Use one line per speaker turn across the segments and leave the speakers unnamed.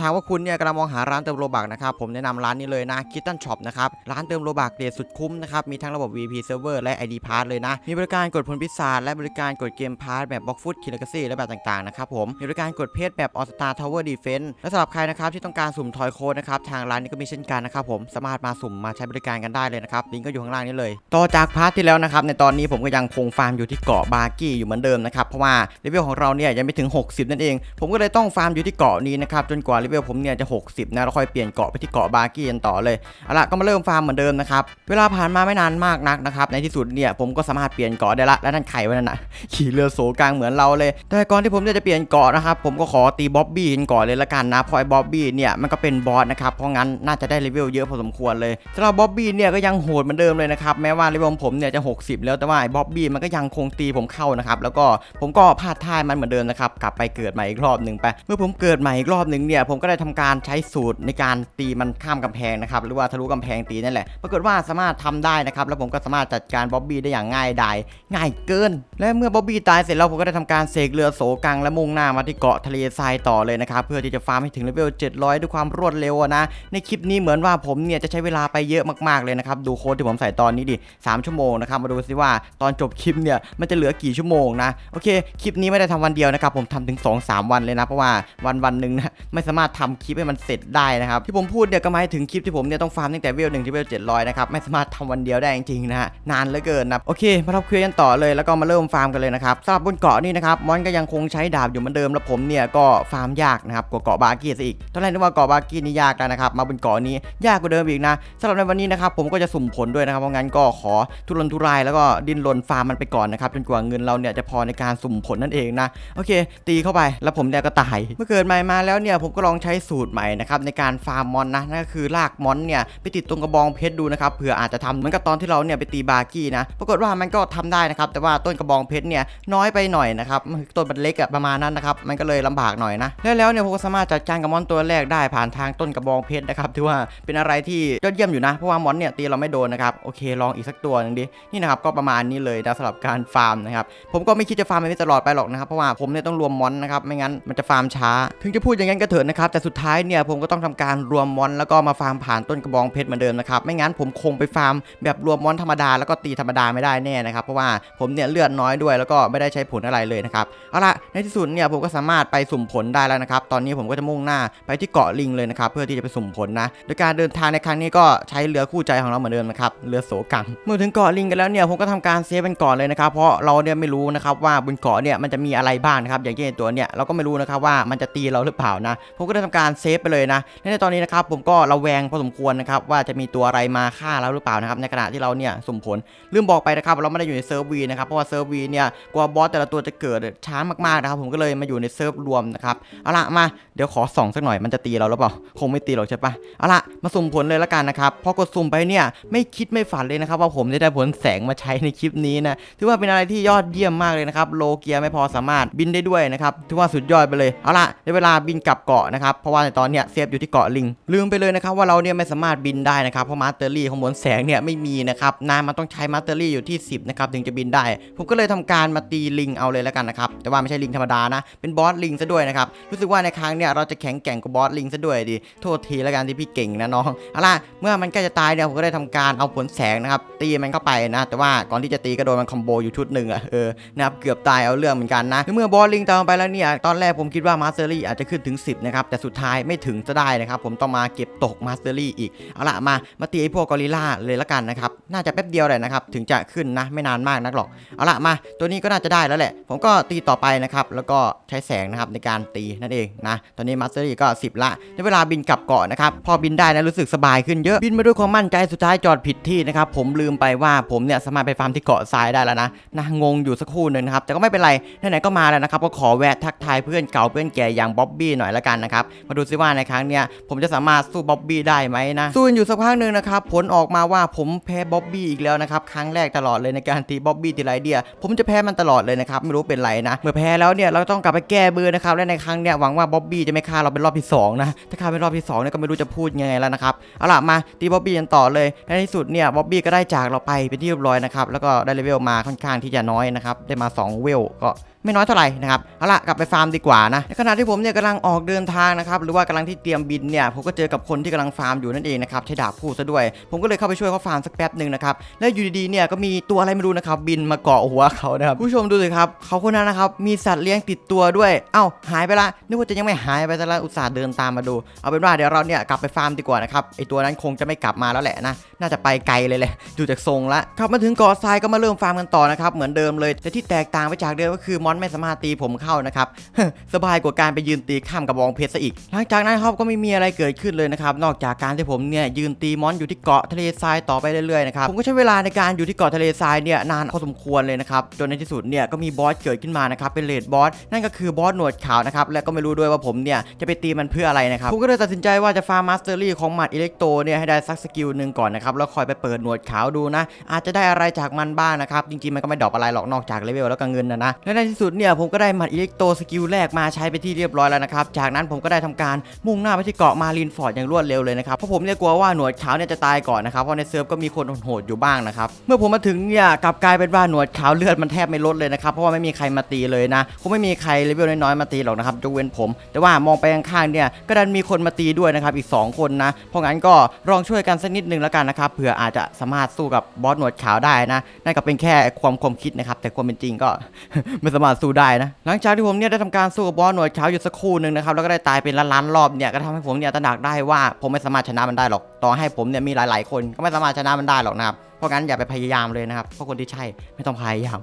ถามว่าคุณเนี่ยกำลังมองหาร้านเติมโลบักนะครับผมแนะนำร้านนี้เลยนะคิตตันช็อปนะครับร้านเติมโลบักเรทสุดคุ้มนะครับมีทั้งระบบ VP Server และ ID Pass เลยนะ มีบริการกดผลพิศาจและบริการกดเกมพาร์ทแบบบล็อกฟุตคิลเลกซี่และแบบต่างๆนะครับผมมีบริการกดเพจแบบ All Star Tower Defense และสำหรับใครนะครับที่ต้องการสุ่มทอยโค้ดนะครับทางร้านนี้ก็มีเช่นกันนะครับผมสามารถมาสุ่มมาใช้บริการกันได้เลยนะครับลิงก์ก็อยู่ข้างล่างนี้เลยต่อจากพาร์ทที่แล้วนะครับในตอนนี้ผมก็ยังคงฟาร์มอยู่ที่เกาะบาร์กี้อยู่เหมือนเดิมนะครับเพราะว่าเลเวลของเราเนี่ยยังไม่ถึง 60 นั่นเอง ผมก็เลยต้องฟาร์มอยู่ที่เกาะนี้นะครับจนกว่าเลเวลผมเนี่ยจะ 60 นะ แล้วค่อยเปลี่ยนเกาะไปที่เกาะบาร์กี้กันต่อเลย เอาละก็มาเริ่มฟาร์มเหมือนเดิมนะครับ เวลาผ่านมาไม่นานมากนักนะครับ ในที่สุดเนี่ยผมก็สามารถเปลี่ยนเกาะได้ละ และนั่นไข่ไว้นั่นนะขี่เรือโสกลางเหมือนเราเลย แต่ก่อนที่ผมจะเปลี่ยนเกาะนะครับ ผมก็ขอตีบ๊อบบี้กันก่อนเลยละกันนะเพราะไอ้บ๊อบบี้เนี่ยมันก็เป็นบอสนะครับ เพราะงั้นน่าจะได้เลเวลเยอะพอสมควรเลยสำหรับบ๊อบบี้เนี่ยก็ยังโหดเหมือนเดิมเลยนะครับ แม้ว่าเลเวลผมเนี่ยจะ 60 แล้วแต่ว่าไอ้บ๊อบบี้มันก็ยังคงตีผมเข้านะครับแล้วก็ผมก็พลาดท่ามันเหมือนเดิมนะครับกลับไปเกิดใหม่อีกรอบหนึ่งไปเมื่อผมเกิดใหม่อีกรอบหนึ่งเนี่ยผมก็ได้ทำการใช้สูตรในการตีมันข้ามกำแพงนะครับหรือว่าทะลุกำแพงตีนั่นแหละปรากฏว่าสามารถทำได้นะครับแล้วผมก็สามารถจัดการบ๊อบบี้ได้อย่างง่ายดายง่ายเกิน และเมื่อบ๊อบบี้ตายเสร็จแล้วผมก็ได้ทำการเสกเรือโสกังและมุ่งหน้ามาที่เกาะทะเลทรายต่อเลยนะครับเพื่อที่จะฟาร์มให้ถึงเลเวล700 ด้วยความรวดเร็วนะในคลิปนี้เหมือนว่าผมเนี่ยจะใช้เวลาไปเยอะมากๆเลยนะครับดูโค้ดที่ผมใส่ตอนนี้ดิ3ชั่วโมงนะครับมาดูสิว่าตอนจบคลิปเนี่ยมันจะเหลือกี่ชั่วโมงนะโอเคคลิปนี้ไม่ได้ทำวันเดียวนะครับผมทำถึง 2-3 วันเลยนะเพราะว่าวันวันหนึ่งนะไม่สามารถทำคลิปให้มันเสร็จได้นะครับที่ผมพูดเนี่ยก็หมายถึงคลิปที่ผมเนี่ยต้องฟาร์มตั้งแต่เวลหนึ่งถึงเวล700นะครับไม่สามารถทำวันเดียวได้จริงๆนะฮะนานเหลือเกินนะโอเคมาทับเคลียร์กันต่อเลยแล้วก็มาเริ่มฟาร์มกันเลยนะครับสำหรับบนเกาะนี่นะครับมอนก็ยังคงใช้ดาบอยู่เหมือนเดิมแล้วผมเนี่ยก็ฟาร์มยากนะครับกว่าเกาะบาร์กี้ซะอีกตอนแรกนึกว่าเกาะบาร์กี้นี่ยากแล้วนะครับมาบนเกาะนี้ยากกว่าเดิมอีกนะสำหรับในวันนี้นะครับผมก็จะสุ่มผลด้วยนะครับเพราะงั้นก็ขอทุรนทุรายแล้วก็ดิ้นรนฟาร์มมันไปก่อนนะครับจนกว่าเงินเราเนี่ยจะพอในการสุ่มผลนั่นเองนะโอเค ตีเข้าไปแล้วผมเนี่ยก็ตาย เมื่อเกิดใหม่มาแล้วเนี่ยผมก็ลองใช้สูตรใหม่นะครับในการฟาร์มมอนนะนั่นก็คือลากมอนเนี่ยไปติดตรงกระบองเพชรดูนะครับเผื่ออาจจะทำเหมือนกับตอนที่เราเนี่ยไปตีบาร์กี้นะปรากฏว่ามันก็ทำได้นะครับแต่ว่าต้นกระบองเพชรเนี่ยน้อยไปหน่อยนะครับต้นมันเล็กอะประมาณนั้นนะครับมันก็เลยลำบากหน่อยนะแล้วแล้วเนี่ยผมก็สามารถจัดการกับมอนตัวแรกได้ผ่านทางต้นกระบองเพชรนะครับถือว่าเป็นอะไรที่ยอดเยี่ยมอยู่นะเพราะว่ามอนเนี่ยตีเราไม่โดนนะครับโอเคลองอีกสักตัวหนึงดินี่นะครับก็ประมาณนี้เลยนะสำหรับการฟาร์มนะครับผมก็ไม่คิดจะฟาร์มแบบนี้ตลอดไปหรอกนะครับเพราะว่าผมเนี่ยต้องรวมมอนนะครับไม่งั้นมันจะฟาร์มช้า ถึงจะพูดอย่างนั้นก็เถิดนะครับแต่สุดท้ายเนี่ยผมก็ต้องทำการรวมมอนแล้วก็มาฟาร์มผ่านต้นกระบองเพชรเหมือนเดิมนะครับไม่งั้นผมคงไปฟาร์มแบบรวมมอนธรรมดาแล้วก็ตีธรรมดาไม่ได้แน่นะครับเพราะว่าผมเนี่ยเลือดน้อยด้วยแล้วก็ไม่ได้ใช้ผลอะไรเลยนะครับเอาละในที่สุดเนี่ยผมก็สามารถไปสุ่มผลได้แล้วนะครับตอนนี้ผมก็จะมุ่งหน้าไปที่เกาะลิงเลยนะครับเพื่อที่จะไปสุ่มผลนะโดยการเดินทางในครั้งนี้ก็ใช้เรือคู่ใจของเราเหมือนเดิมนะครับเรือโสกังเมื่อถึงเกาะลิงกันแล้วเนี่ยผมก็ทำการเซฟเป็นก่อนเลยนะครับเพราะเราเนี่ยไม่รู้นะครับว่าบนเกาะเนี่ยมันจะมีอะไรบ้างนะครับอย่างเช่นตัวเนี่ยเราก็ไม่รู้นะครับว่ามันจะตีเราหรือเปล่านะผมก็ได้ทำการเซฟไปเลยนะและในตอนนี้นะครับผมก็ระแวงพอสมควรนะครับว่าจะมีตัวอะไรมาฆ่าเราหรือเปล่านะครับในขณะที่เราเนี่ยสมผลลืมบอกไปนะครับเราไม่ได้อยู่ในเซิร์ฟวีนะครับเพราะว่าเซิร์ฟวีเนี่ยกว่าบอสแต่ละตัวจะเกิดช้ามากๆนะครับผมก็เลยมาอยู่ในเซิร์ฟรวมนะครับเอาละมาเดี๋ยวขอส่องสักหน่อยมันจะตีเราหรือเปล่าคงไม่ตีหรอกใช่ปะเอาละมาสุ่มผลเลยละกันนะครับพอกดสุ่มไปเนี่ยไม่คิดไม่ฝันเลยนะครับว่าผมจะได้ผลแสงมาใช้ในคลิปนี้นะถือว่าเป็นอะไรที่ยอดเยี่ยมมากเลยนะครับโลเกียไม่พอสามารถบินได้ด้วยนะครับถือว่าสุดยอดไปเลยเอาละได้เวลาบินกลับเกาะนะครับ เพราะว่าในตอนเนี้ยเซฟอยู่ที่เกาะลิง ลืมไปเลยนะครับว่าเราเนี่ยไม่สามารถบินได้นะครับ เพราะมาสเตอรี่ของผลแสงเนี่ยไม่มีนะครับนายมันต้องใช้มาสเตอรี่อยู่ที่ 10นะครับถึงจะบินได้ ผมก็เลยทำการมาตีลิงเอาเลยแล้วกันนะครับแต่ว่าไม่ใช่ลิงธรรมดานะเป็นบอสลิงซะด้วยนะครับรู้สึกว่าในครั้งเนี่ยเราจะแข็งแกร่งกว่าบอสลิงซะด้วยดิโทษทีแล้วกันที่พี่เก่งนะน้องเอาล่ะเมื่อมันใกล้จะตายเนี่ยผมก็ได้ทำการเอาผลแสงนะครับตีมันเข้าไปนะ แต่ว่าก่อนที่จะตีก็โดนมันคอมโบอยู่ชุดหนึ่งอะเออนะครับเกือบตายเอาเรื่องเหมือนกันนะเมื่อบอสลิงตามไปแล้วเนี่ยตอนแรกผมคิดว่ามาสเตอรี่อาจจะขึ้นถึง 10นะครับแต่สุดท้ายไม่ถึงจะได้นะครับผมต้องมาเก็บตกมาสเตอรี่อีก เอาละมามาตีไอ้พวกกอริลลาเลยละกันนะครับน่าจะแป๊บเดียวเลยนะครับถึงจะขึ้นนะไม่นานมากนักหรอกเอาละมา ตัวนี้ก็น่าจะได้แล้วแหละ ผมก็ตีต่อไปนะครับแล้วก็ใช้แสงนะครับในการตีนั่นเองนะตอนนี้มาสเตอรี่ก็ 10 ละในเวลาบินกลับเกาะนะครับพอบินได้นะรู้สึกสบายขึ้นเยอะบินมาด้วยความมั่นใจสุดท้ายจอดผิดที่นะครับผมลืมไปว่าผมเนี่ยสามารถไปฟาร์มที่เกาะทรายได้แล้วนะนะงงอยู่สักครู่หนึ่งนะครับแต่ก็ไม่เป็นไรไหนๆก็มาแล้วนะครับก็ขอแวะทักทายเพื่อนเก่าเพื่อนแก่อย่างบ๊อบบี้หน่อยละกันนะครับมาดูซิว่าในครั้งเนี้ยผมจะสามารถสู้บ๊อบบี้ได้ไหมนะ สู้อยู่สักพักหนึ่งนะครับ ผลออกมาว่าผมแพ้บ๊อบบี้อีกแล้วนะครับ ครั้งแรกตลอดเลยในการตีบ๊อบบี้ทีไรเดีย ผมจะแพ้มันตลอดเลยนะครับ ไม่รู้เป็นไรนะ เมื่อแพ้แล้วเนี่ยเราต้องกลับไปแก้เบือนะครับ และในครั้งเนี่ยหวังว่าบ๊อบบี้จะไม่ฆ่าเราเป็นรอบที่สองนะ ถ้าฆ่าเป็นรอบที่สองเนี่ยก็ไม่รู้จะพูดยังไงแล้วนะครับ เอาล่ะมาตีบ๊อบบี้กันต่อเลย ในที่สุดเนี่ยบ๊อบบี้ก็ได้จากเราไปเป็นที่เรียบร้อยนะครับ แล้วก็ได้เลเวลมาค่อนข้างที่จะน้อยนะครับ ได้มา 2 เวลก็ไม่น้อยเท่าไหร่นะครับ เอาละกลับไปฟาร์มดีกว่านะ ในขณะที่ผมเนี่ยกำลังออกเดินทางนะครับหรือว่ากำลังที่เตรียมบินเนี่ยผมก็เจอกับคนที่กำลังฟาร์มอยู่นั่นเองนะครับใช้ดาบพูดซะด้วย ผมก็เลยเข้าไปช่วยเขาฟาร์มสักแป๊บหนึ่งนะครับแล้วอยู่ดีๆเนี่ยก็มีตัวอะไรไม่รู้นะครับบินมาเกาะหัวเขานะครับผู้ชมดูสิครับเขาคนนั้นนะครับมีสัตว์เลี้ยงติดตัวด้วยเอ้าหายไปละนึกว่าจะยังไม่หายไปซะแล้วอุตส่าห์เดินตามมาดู เอาเป็นว่าเดี๋ยวเราเนี่ยกลับไปฟาร์มดีกว่านะครับไอตัวนั้นคงจะไม่กลับมาแล้วแหละนะน่าจะไปไกลเลยแหละดูจากทรงละขับมาถึงเกาะทรายก็มาเริ่มฟาร์มกันต่อนะครับเหมือนเดิมเลยแต่ที่แตกต่างไปจากเดิมก็คือมอนไม่สามารถตีผมเข้านะครับสบายกว่าการไปยืนตีข้ามกระบองเพชรซะอีก หลังจากนั้นครับก็ไม่มีอะไรเกิดขึ้นเลยนะครับ นอกจากการที่ผมเนี่ยยืนตีมอนอยู่ที่เกาะทะเลทรายต่อไปเรื่อยๆนะครับ ผมก็ใช้เวลาในการอยู่ที่เกาะทะเลทรายเนี่ยนานพอสมควรเลยนะครับ จนในที่สุดเนี่ยก็มีบอสเกิดขึ้นมานะครับ เป็นเลดบอส นั่นก็คือบอสหนวดขาวนะครับ และก็ไม่รู้ด้วยว่าผมเนี่ยจะไปตีมันเพื่ออะไรนะครับ ผมก็เลยตัดสินใจว่าจะฟาร์มมาสเตอรี่ของหมัดอิเล็กโตเนี่ยให้ได้สักสกิลหนึ่งก่อนนะครับ แล้วคอยไปเปิดหนวดขาวดูนะ อาจจะได้อะไรจากมันบ้างนะครับ จริงๆมันก็ไม่ดรอปอะไรหรอกนอกจากเลเวลแล้วก็เงินนะนะ และในที่สุดเนี่ยผมก็ได้หมัดอิเล็กโตสกิลแรกมาใช้ไปที่เรียบร้อยแล้วนะครับ จากนั้นผมก็ได้ทำการมุ่งหน้าไปที่เกาะมารีนฟอร์ดอย่างรวดเร็วเลยนะครับเพราะผมเนี่ยกลัวว่าหนวดขาวเนี่ยจะตายก่อนนะครับเพราะในเซิร์ฟก็มีคนโหดอยู่บ้างนะครับเมื่อผมมาถึงเนี่ยกลับกลายเป็นว่าหนวดขาวเลือดมันแทบไม่ลดเลยนะครับเพราะว่าไม่มีใครมาตีเลยนะคงไม่มีใครเลเวลน้อยๆมาตีหรอกนะครับยกเว้นผม แต่ว่ามองไปข้างๆเนี่ยก็ดันมีคนมาตีด้วยนะครับอีก 2 คนนะเพราะงั้นก็ลองช่วยกันสักนิดนึงแล้วกันนะครับเผื่ออาจจะสามารถสู้กับบอสหนวดขาวได้นะนั่นก็เป็นแค่ความความคิดนะครับแต่ความเป็นจริงก็ไม่สามารถสู้ได้นะหลังจากที่ผมเนี่ยได้ทำการสู้กับบอสหนวดขาวอยู่สักครู่หนึ่งนะครับแล้วก็ได้ตายเป็นล้านๆรอบเนี่ยก็ทำให้ผมเนี่ยตระหนักได้ว่าผมไม่สามารถชนะมันได้หรอกต่อให้ผมเนี่ยมีหลาย ๆ คนก็ไม่สามารถชนะมันได้หรอกนะครับ เพราะงั้นอย่าไปพยายามเลยนะครับ เพราะคนที่ใช่ไม่ต้องพยายาม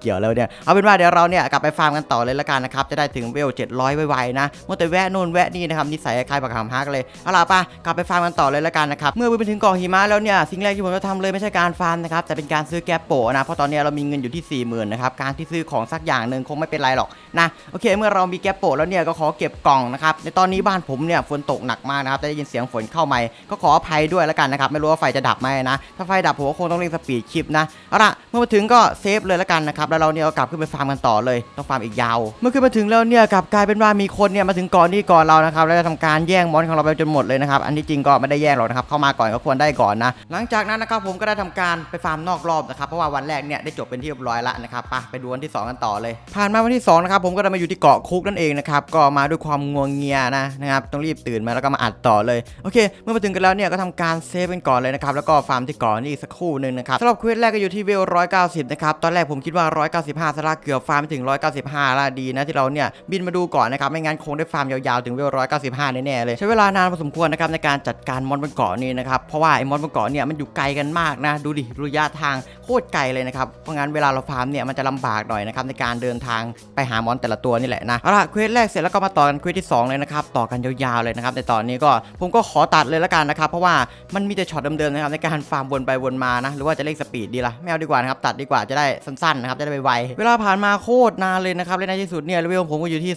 เกี่ยวแล้วเนี่ย เอาเป็นว่าเดี๋ยวเราเนี่ยกลับไปฟาร์มกันต่อเลยละกันนะครับ จะได้ถึงเวล 700 ไวๆนะเมื่อแต่แวะนู่นแวะนี่นะครับนิสัยคล้ายปากหามฮักเลย เอาล่ะป่ะกลับไปฟาร์มกันต่อเลยละกันนะครับ เมื่อไปถึงเกาะหิมะแล้วเนี่ยสิ่งแรกที่ผมจะทำเลยไม่ใช่การฟาร์มนะครับแต่เป็นการซื้อแก๊ปโปะนะ เพราะตอนนี้เรามีเงินอยู่ที่ 40,000นะครับการที่ซื้อของสักอย่างหนึ่งคงไม่เป็นไรหรอกนะโอเค เมื่อเรามีแก๊ปโปแล้วเนี่ยก็ขอเก็บกล่องนะครับในตอนนี้บ้านผมเนี่ยฝนตกหนักมากนะครับจะได้ยินเสียงฝนเข้ามาก็ขออภัยด้วยละกันนะครับ ไม่รู้ว่าไฟจะดับไหมนะ ถ้าไฟดับผมก็คงต้องเร่งสปีดคลิปนะเอาล่ะเมื่อมาถึงก็เซฟเลยและกันนะครับแล้วเราเนี่ยก็กลับขึ้นไปฟาร์มกันต่อเลยต้องฟาร์มอีกยาว เมื่อขึ้นมาถึงแล้วเนี่ยกลับกลายเป็นว่ามีคนเนี่ยมาถึงก่อนนี่ก่อนเรานะครับแล้วจะทำการแย่งมอนของเราไปจนหมดเลยนะครับอันที่จริงก็ไม่ได้แย่งหรอกนะครับเข้ามาก่อนก็ควรได้ก่อนนะหลังจากนั้นนะครับผมก็ได้ทำการไปฟาร์มนอกรอบนะครับเพราะว่าวันแรกเนี่ยได้จบเป็นที่เรียบร้อยแล้วนะครับไปไปดูวันที่สองกันต่อเลย ผ่านมาวันที่สองนะครับผมก็ได้มาอยู่ที่เกาะคุกนั่นเองนะครับก็มาด้วยความงวงเงียนะนะครับต้องรีบตื่นมาแล้วก็มาอัดต่อเลยโอเค เมื่อมาถึงกันแล้วเนี่ยก็ทำการเซฟเป็นก่อนเลยนะครับแล้วก็ฟาร์มที่กาะนี่อีกสักครู่หนึ่งนะครับสำหรับเควสแรกก็อยู่ที่เวล190นะครับตอนแรกผมคิดว่า195สลากเกือบฟาร์มไปถึง195ละดีนะที่เราเนี่ยบินมาดูก่อนนะครับไม่งั้นคงได้ฟาร์มยาวๆถึงเวล195แน่ๆเลยใช้เวลานานพอสมควรนะครับในการจัดการมอนบนเกาะนี้นะครับเพราะว่าไอ้มอนบนเกาะเนี่ยมันอยู่ไกลกันมากนะดูดิระยะทางโคตรไกลเลยนะครับเพราะงั้นเวลาเราฟาร์มเนี่ยมันจะลำบากหน่อยนะครับในการเดินทางไปหามอนแต่ละตัวนี่แหละนะเอาละเควสแรกเสร็จแล้วก็มาต่อกันเควสที่สองเลยนะครับต่อกันยาวๆเลยนะครับในตอนนี้ก็ผมก็ขอตัดเลยละกันนะครับราะว่ามันมีแต่ช็อตเดิมๆนะครับในการฟาร์มวนไปวนมานะหรือว่าจะเร่งสปีดดีละไม่เอาดีกว่านะครับตัดดีกว่าจะได้สั้นๆนะครับจะได้ไวๆเวลาผ่านมาโคตรนานเลยนะครับและในที่สุดเนี่ยเลเวลผมก็อยู่ที่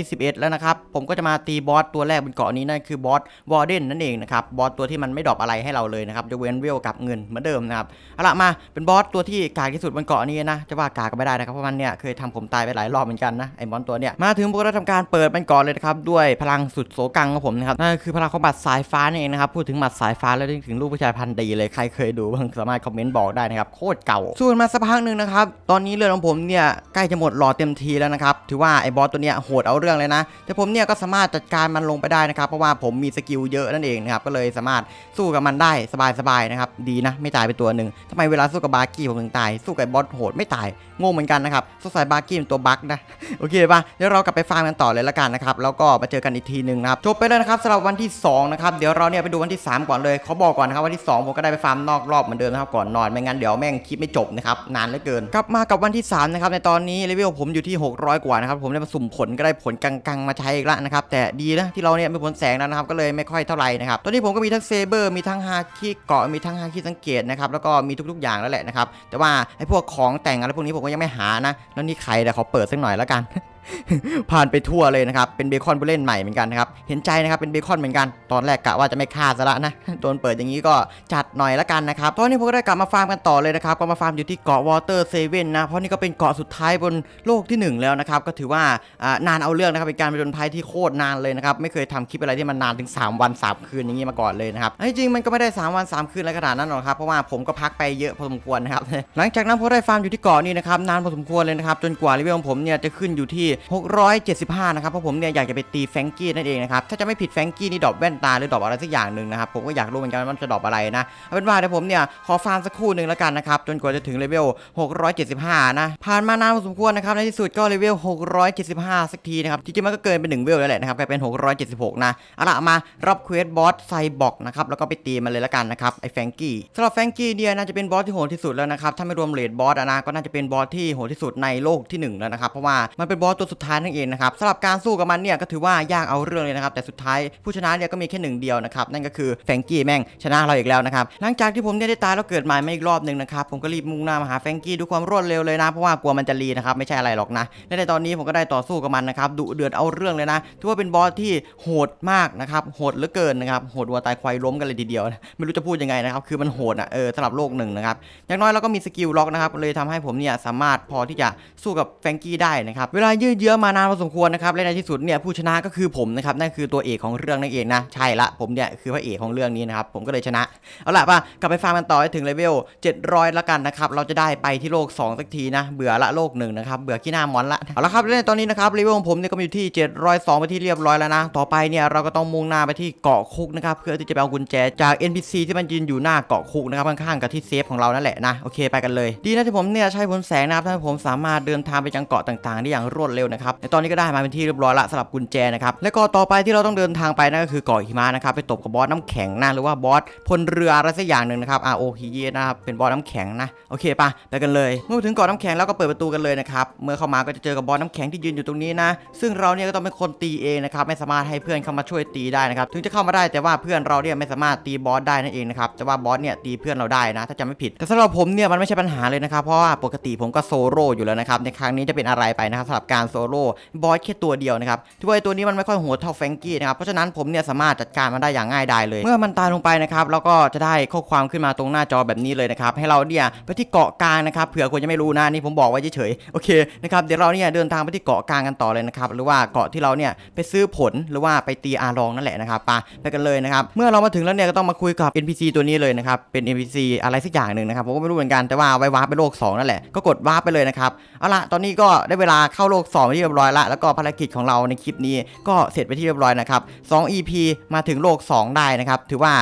221 แล้วนะครับผมก็จะมาตีบอสตัวแรกบนเกาะนี้นั่นคือบอสวอร์เดนนั่นเองนะครับบอสตัวที่มันไม่ดรอปอะไรให้เราเลยนะครับจะเว้นเวลกับเงินเหมือนเดิมนะครับเอาละมาเป็นบอสตัวที่กากที่สุดบนเกาะนี้นะจะว่ากากก็ไม่ได้นะครับเพราะมันเนี่ยเคยทำผมตายไปหลายรอบเหมือนกันนะไอ้มอนตัวเนี่ยมาถึงผมก็ทำการเปิดมันก่อนเลยนะครับด้วยพลังสุดโสกังของผมนะครับนั่นคือพลังของบัตรสายฟ้านี่เองนะครับพูดถึงบัตรสายฟ้าแล้วนึกถึงรูปผู้ชายพันดีเลยใครเคยดูบ้างสามารถคอมเมนต์บอกได้นะครับโคตรเก่าสู้กันมาสักพักหนึ่งนะครับตอนนี้เลือดของผมเนี่ยใกล้จะหมดหลอดเต็มทีแล้วนะครับถือว่าไอ้บอสตัวเนี้ยโหดเอาเรื่องเลยนะ แต่ผมเนี่ยก็สามารถจัดการมันลงไปได้นะครับเพราะว่าผมมีสกิลเยอะนั่นเองนะครับก็เลยสามารถสู้กับมันได้สบายๆนะครับดีนะไม่ตายไปตัวหนึ่งทำไมเวลาสู้กับบาร์กี้ผมถึงตายสู้กับไอ้บอสโหดไม่ตายงงเหมือนกันนะครับสงสัยบาร์กี้เป็นตัวบั๊กนะโอเคป่ะเดี๋ยวเรากลับไปฟาร์มกันต่อเลยละกันนะครับแล้วก็มาเจอกันอีกทีหนึ่งนะครับจบไปแล้วนะครับสำหรับวันที่สองนะครับเดี๋ยวเราเนี่ยไปดูวันที่ 3 ก่อนเลยเขาบอกก่อนนะครับวันที่ 2 ผมก็ได้ไปฟาร์มนอกรอบเหมือนเดิมนะครับก่อนนอนไม่งั้นเดี๋ยวแม่งคลิปไม่จบนะครับนานเหลือเกินกลับมากับวันที่3นะครับในตอนนี้เลเวลผมอยู่ที่ 600 กว่านะครับผมได้มาสุ่มผลก็ได้ผลกังๆมาใช้อีกแล้วนะครับแต่ดีนะที่เราเนี่ยไมีผลแสงแล้วนะครับก็เลยไม่ค่อยเท่าไหร่นะครับตอนนี้ผมก็มีทั้งเซเบอร์มีทั้งฮาคิเกาะมีทั้งฮาคิสังเกตนะครับแล้วก็มีทุกๆอย่างแล้วแหละนะครับแต่ว่าไอ้พวกของแต่งอะไรพวกนี้ผมก็ยังไม่หานะแล้วนี่ใครเดี๋ยวเขาเปิดสักหน่อยแล้วกันผ่านไปทั่วเลยนะครับ เป็นเบคอนผู้เล่นใหม่เหมือนกันนะครับ เห็นใจนะครับ เป็นเบคอนเหมือนกัน ตอนแรกกะว่าจะไม่ฆ่าซะละนะ โดนเปิดอย่างนี้ก็จัดหน่อยละกันนะครับ ตอนนี้ผมก็ได้กลับมาฟาร์มกันต่อเลยนะครับ ก็มาฟาร์มอยู่ที่เกาะวอเตอร์เซเว่นนะ เพราะนี่ก็เป็นเกาะสุดท้ายบนโลกที่หนึ่งแล้วนะครับ ก็ถือว่านานเอาเรื่องนะครับ เป็นการไปจนภัยที่โคตรนานเลยนะครับ ไม่เคยทำคลิปอะไรที่มันนานถึง 3 วัน 3 คืนอย่างนี้มาก่อนเลยนะครับ จริงมันก็ไม่ได้ 3 วัน 3 คืนอะไรขนาดนั้นหรอกครับ เพราะว่าผมก็พักไปเยอะพอสมควรนะครับ หลังจากนั้นผมได้ฟาร์มอยู่ที่เกาะนี้นะครับนานพอสมควรเลยนะครับจนกว่าเลเวลของผมเนี่ยจะขึ้นอยู่ที่675 นะครับเพราะผมเนี่ยอยากจะไปตีแฟงกี้นั่นเองนะครับถ้าจะไม่ผิดแฟงกี้นี่ดอปแว่นตาหรือดอปอะไรสักอย่างหนึ่งนะครับผมก็อยากรู้เหมือนกันว่ามันจะดอปอะไรนะเอาเป็นว่าเดี๋ยวผมเนี่ยขอฟาร์มสักครู่หนึ่งแล้วกันนะครับจนกว่าจะถึงเลเวล 675 นะผ่านมานานพอสมควรนะครับในที่สุดก็เลเวล 675 สักทีนะครับจริงๆมันก็เกินเป็น1เวลแล้วแหละนะครับกลายเป็น 676 นะเอาละมารับเควสบอสไซบอกนะครับแล้วก็ไปตีมันเลยแล้วกันนะครับไอ้แฟงกี้สำหรับแฟงกี้เนี่ยน่าจะเป็นบอสที่โหดที่สุดแล้วนะครับถ้าไม่รวมเลดบอสอะนะก็น่าจะเป็นบอสที่โหดที่สุดในโลกที่หนึ่งแล้วนะครับเพราะว่ามันเป็นบอสตัวสุดท้ายนั่นเองนะครับสำหรับการสู้กับมันเนี่ยก็ถือว่ายากเอาเรื่องเลยนะครับแต่สุดท้ายผู้ชนะเนี่ยก็มีแค่หนึ่งเดียวนะครับนั่นก็คือแฟงกี้แม่งชนะเราอีกแล้วนะครับหลังจากที่ผมเนี่ยได้ตายแล้วเกิดใหม่ไมาอีกรอบหนึ่งนะครับผมก็รีบมุ่งหน้ามาหาแฟงกี้ด้วยความรวดเร็วเลยนะเพราะว่ากลัวมันจะรีนะครับไม่ใช่อะไรหรอกนะและในตอนนี้ผมก็ได้ต่อสู้กับมันนะครับดุเดือดเอาเรื่องเลยนะถือว่าเป็นบอสที่โหดมากนะครับโหดเหลือเกินนะครับโหดวัวตายควายล้มกันเลยทีเดียวไม่รู้จะพูดยังไงนะครับคือมันโหดอะเออสำหรับโลกหนึ่งนะครับอย่างน้อยเราก็มีสกิลล็อกนะครับเลยทำให้ผมเนี่ยสามารถพอที่จะสู้กับแฟงกี้ได้นะครับเวลายืดเยื้อมานานพอสมควรนะครับและในที่สุดเนี่ยผู้ชนะก็คือผมนะครับนั่นคือตัวเอกของเรื่องนั่นเองนะใช่ละผมเนี่ยคือพระเอกของเรื่องนี้นะครับผมก็เลยชนะเอาล่ะป่ะกลับไปฟาร์มกันต่อให้ถึงเลเวล700แล้วกันนะครับเราจะได้ไปที่โลก 2 สักทีนะเบื่อละโลกหนึ่งนะครับเบื่อขี้หน้ามอนละเอาละครับในตอนนี้นะครับเลเวลของผมเนี่ยก็อยู่ที่ 702ไปที่เรียบร้อยแล้วนะต่อไปเนี่ยเราก็ต้องมุ่งหน้าไปที่เกาะคุกนะครับเพื่อที่จะไปเอากุญแจจาก NPC ที่มันยืนอยู่หน้าเกาะคุกนะครับข้างๆกับที่เซฟของเรานั่นแหละนะโอเคไปกันเลย ดีนะที่ผมเนี่ยใช้ผลแสงนะครับทำให้ผมสามารถเดินทางไปยังเกาะต่างๆ ได้อย่างรวดเร็วนะครับในตอนนี้ก็ได้มาเป็นที่เรียบร้อยละสำหรับกุญแจนะครับและกาะต่อไปที่เราต้องเดินทางไปนั่นก็คือเกาะหิมะนะครับไปตบกับบอสน้ำแข็งนะหรือว่าบอสพลเรืออะไรสักอย่างหนึ่งนะครับ ROP นะครับเป็นบอสน้ำแข็งนะโอเคปะไปกันเลย เมื่อถึงเกาะน้ำแข็งแล้วก็เปิดประตูกันเลยนะครับเมื่อเข้ามาก็จะเจอกับบอสน้ำแข็งที่ยืนอยู่ตรงนี้นะซึ่งเราเนี่ยก็ต้องเป็นคนตีเองนะครับไม่สามารถให้เพื่อนเข้ามาช่วยตีได้นะครับถึงจะเข้ามาได้แต่ว่าเพื่อนเราเนี่ยไม่สามารถตีบอสได้นั่นเองนะครับแต่ว่าบอสเนี่ยตีเพื่อนเราได้นะ ถ้าจำไม่ผิด แต่สำหรับผมเนี่ยมันไม่ใช่ปัญหาเลยนะครับเพราะว่าปกติผมก็โซโล่อยู่แล้วนะครับในครั้งนี้จะเป็นอะไรไปนะครับสำหรับการโซโล่บอสแค่ตัวเดียวนะครับที่ว่าตัวนี้มันไม่ค่อยโหดเท่าแฟงกี้นะครับเพราะฉะนั้นผมเนี่ยสามารถจัดการมันได้อย่างง่ายดายเลย เมื่อมันตายลงไปนะครับเราก็จะได้ข้อความขึ้นมาตรงหน้าจอแบบนี้เลยนะครับให้เราเนี่ยไปที่เกาะกลางนะครับเผื่อคนยังไม่รู้นะนี่ผมบอกไว้เฉยๆโอเคนะครับเดี๋ยวเราเนี่ยเดินทางไปที่เกาะกลางกันต่อเลยนะครับหรือว่าเกาะที่เราเนี่ยไปซื้อผลหรือว่าไปตีอารองนั่นแหละนะครับไปไปกันเลยนะครับเมื่อเรามาถึงแล้วเนี่ยก็ต้องมาคุยกับ NPC ตัวนี้เลยนะครับเป็น NPC อะไรสักอย่างหนึ่งนะครับผมก็ไม่รู้เหมือนกันแต่ว่าไว้วาร์ปไปโลก 2 นั่นแหละก็กดวาร์ปไปเลยนะครับเอาละตอนนี้ก็ได้เวลาเข้าโลก 2ไปที่เรียบร้อยละแล้วก็ภารกิจของเราในคลิปนี้ก็เสร็จไปที่เรียบร้อยนะครับ2 EP มาถึงโลก 2 ได้นะครับถือว่า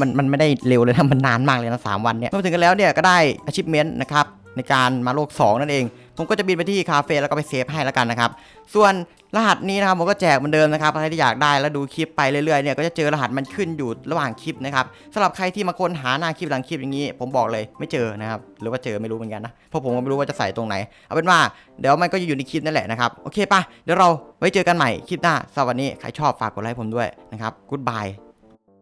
มันมันไม่ได้เร็วเลยนะมันนานมากเลยนะสามวันเนี่ยเมื่อมาถึงกันแล้วเนี่ยก็ได้อาชีพเมนต์นะครับในการมาโลก 2 นั่นเอง ผมก็จะบินไปที่คาเฟ่แล้วก็ไปเซฟให้แล้วกันนะครับ ส่วนรหัสนี้นะครับผมก็แจกเหมือนเดิมนะครับใครที่อยากได้แล้วดูคลิปไปเรื่อยๆเนี่ยก็จะเจอรหัสมันขึ้นอยู่ระหว่างคลิปนะครับสำหรับใครที่มาค้นหาหน้าคลิปหลังคลิปอย่างนี้ ผมบอกเลยไม่เจอนะครับหรือว่าเจอไม่รู้เหมือนกันนะเพราะผมก็ไม่รู้ว่าจะใส่ตรงไหนเอาเป็นว่าเดี๋ยวมันก็จะอยู่ในคลิปนั่นแหละนะครับโอเคปะเดี๋ยวเราไว้เจอกันใหม่คลิปหน้าสำหรับวันนี้ใครชอบฝากกดไลค์ผมด้วยนะครับกู๊ดบาย